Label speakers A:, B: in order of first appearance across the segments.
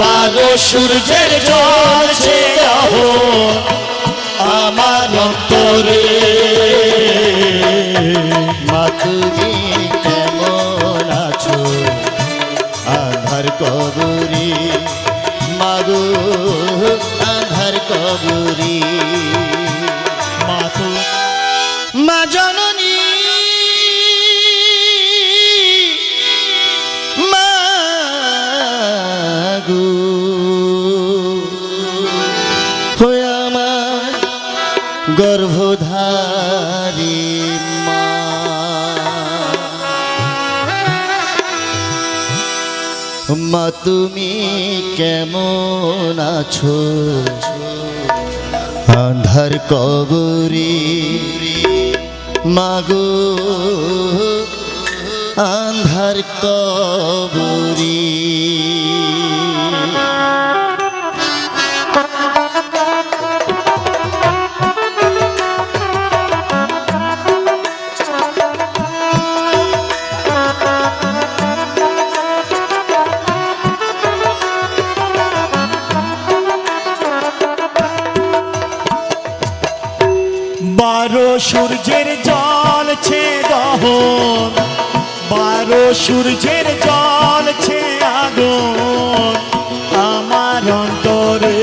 A: বারো সূর্যের আহন আমার অন্তরে।
B: মা কেমন আছো? আধার কবরি, মাগো আধার কবরি।
A: মা তো
B: মা গর্ভধারী মা। তুমি কেমন আছো? আন্ধার কবরি। মাগো আন্ধার কবরি।
A: সূর্যের জল ছে দহন, বারো সূর্যের জল ছে আগুন আমার অন্তরে।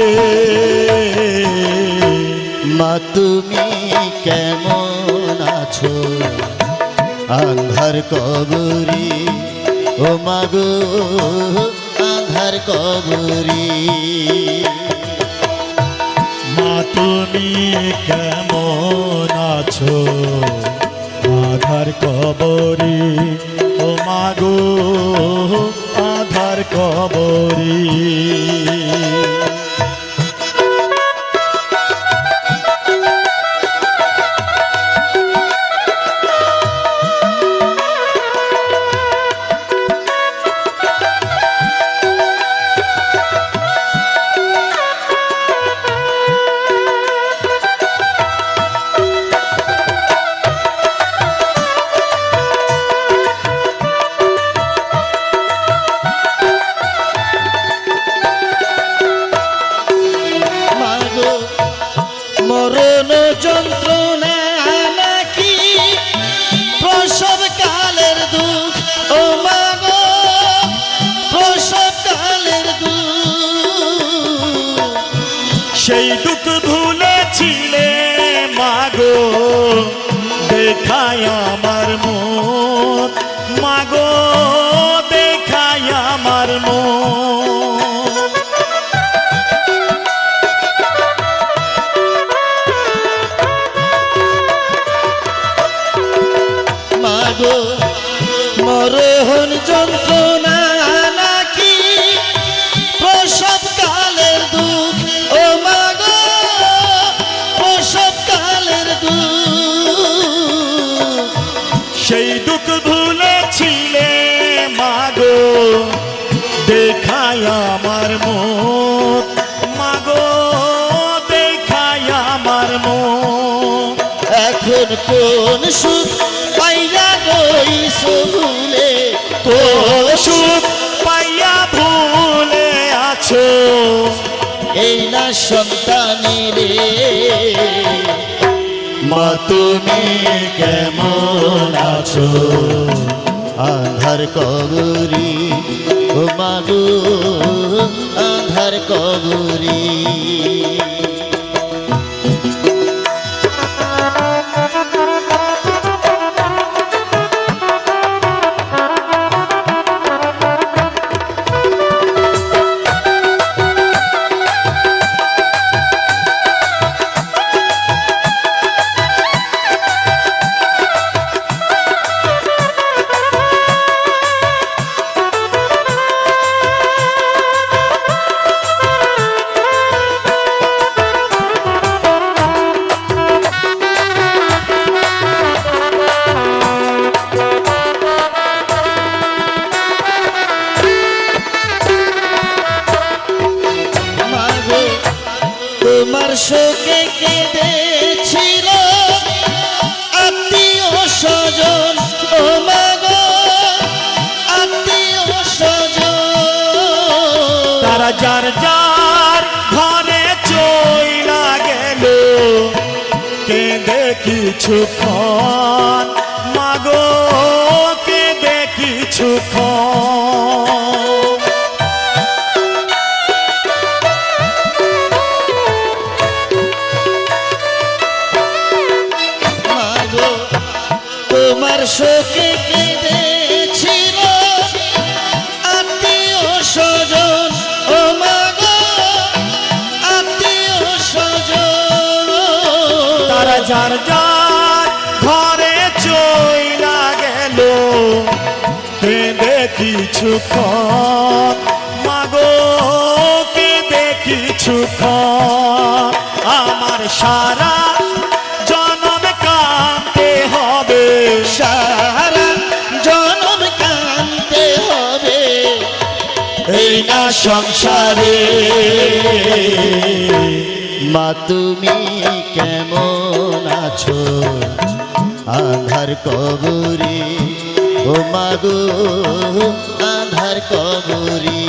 B: মা, তুমি কেমন আছো? আন্ধার কবরি, ও মাগো আন্ধার কবরি।
A: তুমি কেমন আছো? আধার কবরি ও মাগো আধার কবরি। দেখায় আমার মন। মাগো দেখায় আমার মন।
B: মাগো মরহন যন্ত্রণা
A: দেখায় আমার মন। মাগো, দেখায় আমার মন।
B: এখন কোন সুখ পাইয়া রইছ ভুলে
A: তো সুখ পাইয়া ভুলে আছো?
B: এই না সন্তানের। মা, তুমি কেমন আছো? আধার কবরি ও মাগো আধার কবরি।
A: কিছুক্ষণ মাগো কেঁদে কিছুক্ষণ
B: মাগো তোমার শোকে
A: যার যার ঘরে চইলা গেল। কেঁদে কিছুক্ষণ মাগো, কেঁদে কিছুক্ষণ আমার সারা জনম কাঁদতে হবে,
B: সারা জনম কানতে হবে।
A: এই না সংসারে,
B: মা তুমি আছো? আধার কবরে? ও মাগো আধার কবরে।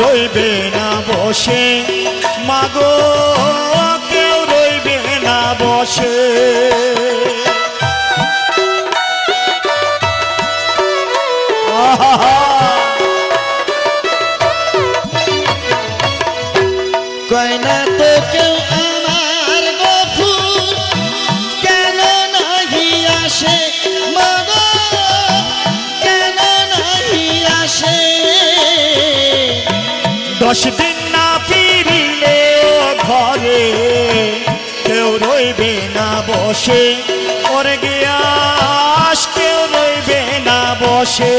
A: রইবে না বসে। মাগো কেউ রইবে না বসে। আহা দশ দিন না ফিরিলে ঘরে কেউ রইবে না বসে। ওর গিয়াস কেউ রইবে না বসে।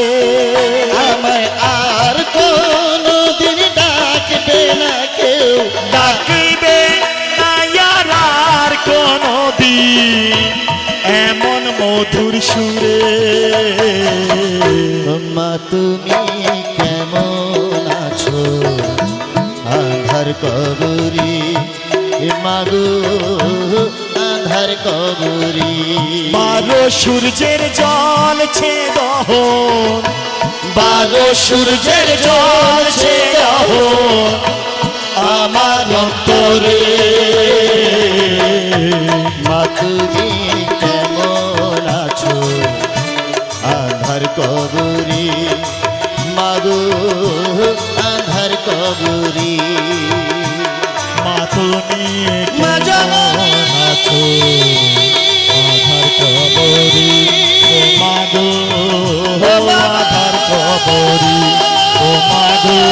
B: মাগো আধার কবরি।
A: বারো সূর্যের জল ছে দহন। বারো সূর্যের জল ছে দহন আমার অন্তরে।
B: মা তুমি কেমন আছো? আধার কবরি। মাগো আধার কবরি।
A: মা তুমি মাগো